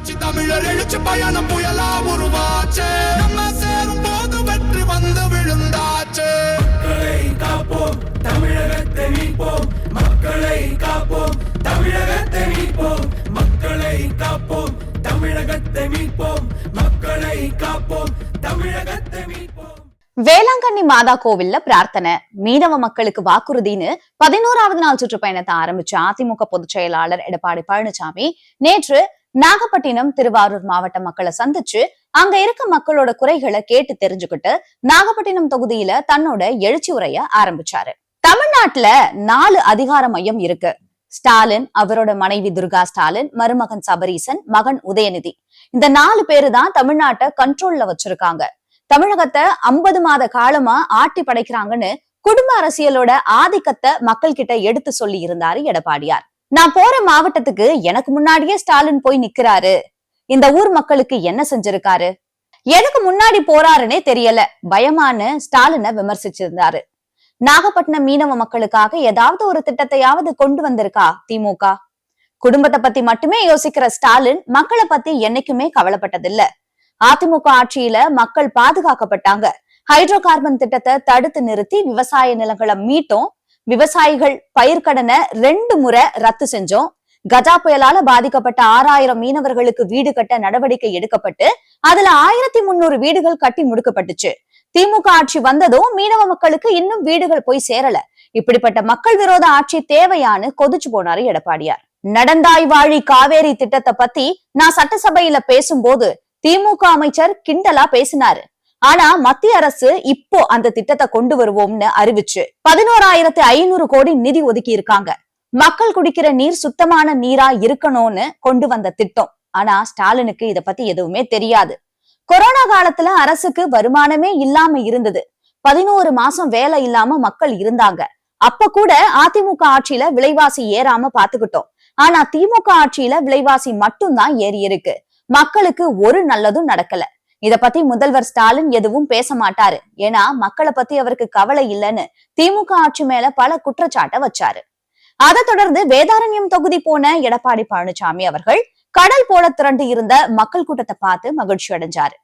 புரட்சி தமிழர் எழுச்சி பயணம் புயலா உருவாச்சு. நம்ம சேரும் போது வெற்றி வந்து விழுந்தாச்சு. மக்களை காப்போம் தமிழகத்தை மீட்போம். மக்களை காப்போம் தமிழகத்தை மீட்போம். மக்களை காப்போம் தமிழகத்தை மீட்போம். மக்களை காப்போம் தமிழகத்தை மீட்போம். வேளாங்கண்ணி மாதா கோவில்ல பிரார்த்தனை. மீனவ மக்களுக்கு வாக்குறுதின்னு பதினோராவது நாள் சுற்றுப்பயணத்தை ஆரம்பிச்ச அதிமுக பொதுச் செயலாளர் எடப்பாடி பழனிசாமி. நேற்று நாகப்பட்டினம் திருவாரூர் மாவட்ட மக்களை சந்திச்சு அங்க இருக்க மக்களோட குறைகளை கேட்டு தெரிஞ்சுக்கிட்டு நாகப்பட்டினம் தொகுதியில தன்னோட எழுச்சி உரைய ஆரம்பிச்சாரு. தமிழ்நாட்டுல நாலு அதிகார மையம் இருக்கு. ஸ்டாலின் அவரோட மனைவி துர்கா ஸ்டாலின் மருமகன் சபரீசன் மகன் உதயநிதி. இந்த நாலு பேரு தான் தமிழ்நாட்டை கண்ட்ரோல்ல வச்சிருக்காங்க. தமிழகத்தை ஐம்பது மாத காலமா ஆட்டி படைக்கிறாங்கன்னு குடும்ப அரசியலோட ஆதிக்கத்தை மக்கள் கிட்ட எடுத்து சொல்லி இருந்தாரு எடப்பாடியார். நான் போற மாவட்டத்துக்கு எனக்கு முன்னாடியே ஸ்டாலின் போய் நிக்கிறாரு. இந்த ஊர் மக்களுக்கு என்ன செஞ்சிருக்காரு? எதுக்கு முன்னாடி போறாருன்னே தெரியல. பயமான்னு ஸ்டாலினை விமர்சிச்சிருந்தாரு. நாகப்பட்டினம் மீனவ மக்களுக்காக ஏதாவது ஒரு திட்டத்தையாவது கொண்டு வந்திருக்கா திமுக? குடும்பத்தை பத்தி மட்டுமே யோசிக்கிற ஸ்டாலின் மக்களை பத்தி என்னைக்குமே கவலைப்பட்டதில்ல. அதிமுக ஆட்சியில மக்கள் பாதுகாக்கப்பட்டாங்க. ஹைட்ரோ கார்பன் திட்டத்தை தடுத்து நிறுத்தி விவசாய நிலங்களை மீட்டோம். விவசாயிகள் பயிர்க்கடனை ரெண்டு முறை ரத்து செஞ்சோம். கஜா புயலால பாதிக்கப்பட்ட ஆறாயிரம் மீனவர்களுக்கு வீடு கட்ட நடவடிக்கை எடுக்கப்பட்டு அதுல ஆயிரத்தி முன்னூறு வீடுகள் கட்டி முடுக்கப்பட்டுச்சு. திமுக ஆட்சி வந்ததும் மீனவ மக்களுக்கு இன்னும் வீடுகள் போய் சேரல. இப்படிப்பட்ட மக்கள் விரோத ஆட்சி தேவையான்னு கொதிச்சு போனாரு எடப்பாடியார். நடந்தாய் வாழி காவேரி திட்டத்தை பத்தி நான் சட்டசபையில பேசும்போது திமுக அமைச்சர் கிண்டலா பேசினாரு. ஆனா மத்திய அரசு இப்போ அந்த திட்டத்தை கொண்டு வருவோம்னு அறிவிச்சு பதினோராயிரத்து ஐநூறு கோடி நிதி ஒதுக்கி இருக்காங்க. மக்கள் குடிக்கிற நீர் சுத்தமான நீரா இருக்கணும்னு கொண்டு வந்த திட்டம். ஆனா ஸ்டாலினுக்கு இத பத்தி எதுவுமே தெரியாது. கொரோனா காலத்துல அரசுக்கு வருமானமே இல்லாம இருந்தது. பதினோரு மாசம் வேலை இல்லாம மக்கள் இருந்தாங்க. அப்ப கூட அதிமுக ஆட்சியில விலைவாசி ஏறாம பாத்துக்கிட்டோம். ஆனா திமுக ஆட்சியில விலைவாசி மட்டும்தான் ஏறி இருக்கு. மக்களுக்கு ஒரு நல்லதும் நடக்கல. இத பத்தி முதல்வர் ஸ்டாலின் எதுவும் பேச மாட்டாரு. ஏன்னா மக்களை பத்தி அவருக்கு கவலை இல்லைன்னு திமுக ஆட்சி மேல பல குற்றச்சாட்டை வச்சாரு. அதை தொடர்ந்து வேதாரண்யம் தொகுதி போன எடப்பாடி பழனிசாமி அவர்கள் கடல் போல திரண்டு இருந்த மக்கள் கூட்டத்தை பார்த்து மகிழ்ச்சி அடைஞ்சாரு.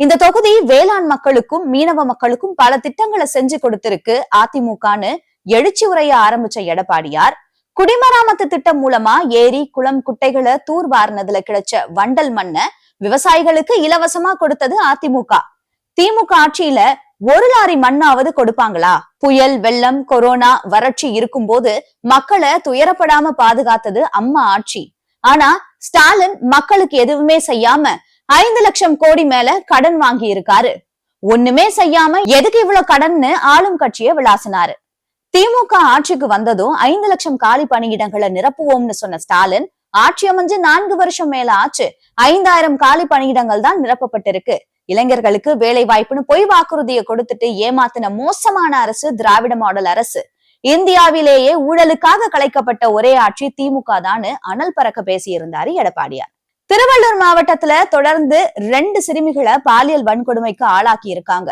இந்த தொகுதி வேளாண் மக்களுக்கும் மீனவ மக்களுக்கும் பல திட்டங்களை செஞ்சு கொடுத்திருக்கு அதிமுகன்னு எழுச்சி உரைய ஆரம்பிச்ச எடப்பாடியார். குடிமராமத்து திட்டம் மூலமா ஏரி குளம் குட்டைகளை தூர்வாரினதுல கிடைச்ச வண்டல் மண்ணை விவசாயிகளுக்கு இலவசமா கொடுத்தது அதிமுக. திமுக ஆட்சியில ஒரு லாரி மண்ணாவது கொடுப்பாங்களா? புயல் வெள்ளம் கொரோனா வறட்சி இருக்கும்போது மக்களை துயரப்படாம பாதுகாத்தது அம்மா ஆட்சி. ஆனா ஸ்டாலின் மக்களுக்கு எதுவுமே செய்யாம ஐந்து லட்சம் கோடி மேல கடன் வாங்கி இருக்காரு ஒண்ணுமே செய்யாம எதுக்கு இவ்வளவு கடன்னு ஆளும் கட்சிய விளாசினாரு. திமுக ஆட்சிக்கு வந்ததும் ஐந்து லட்சம் காலி பணியிடங்களை நிரப்புவோம்னு சொன்ன ஸ்டாலின் ஆட்சி அமைஞ்சு நான்கு வருஷம் மேல ஆச்சு. ஐந்தாயிரம் காலி பணியிடங்கள் தான் நிரப்பப்பட்டிருக்கு. இளைஞர்களுக்கு வேலை வாய்ப்புன்னு பொய் வாக்குறுதியை கொடுத்துட்டு ஏமாத்தின மோசமான அரசு திராவிட மாடல் அரசு. இந்தியாவிலேயே ஊழலுக்காக கலைக்கப்பட்ட ஒரே ஆட்சி திமுக தான்னு அனல் பறக்க பேசியிருந்தாரு எடப்பாடியார். திருவள்ளூர் மாவட்டத்துல தொடர்ந்து ரெண்டு சிறுமிகளை பாலியல் வன்கொடுமைக்கு ஆளாக்கி இருக்காங்க.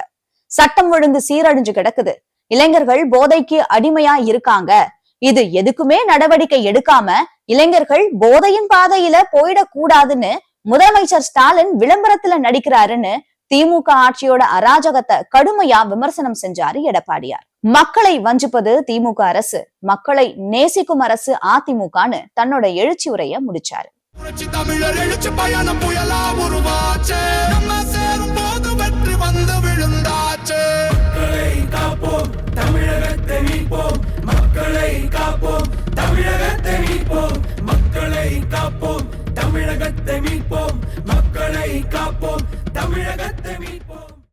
சட்டம் ஒழுங்கு சீரழிஞ்சு கிடக்குது. இளைஞர்கள் போதைக்கு அடிமையா இருக்காங்க. இது எதுக்குமே நடவடிக்கை எடுக்காம இளைஞர்கள் போதையின் பாதையில போயிடக்கூடாதுன்னு முதலமைச்சர் ஸ்டாலின் விளம்பரத்துல நடிக்கிறாருன்னு திமுக ஆட்சியோட அராஜகத்தை கடுமையா விமர்சனம் செஞ்சாரு எடப்பாடியார். மக்களை வஞ்சிப்பது திமுக அரசு மக்களை நேசிக்கும் அரசு அதிமுகன்னு தன்னோட எழுச்சி உரைய முடிச்சாரு.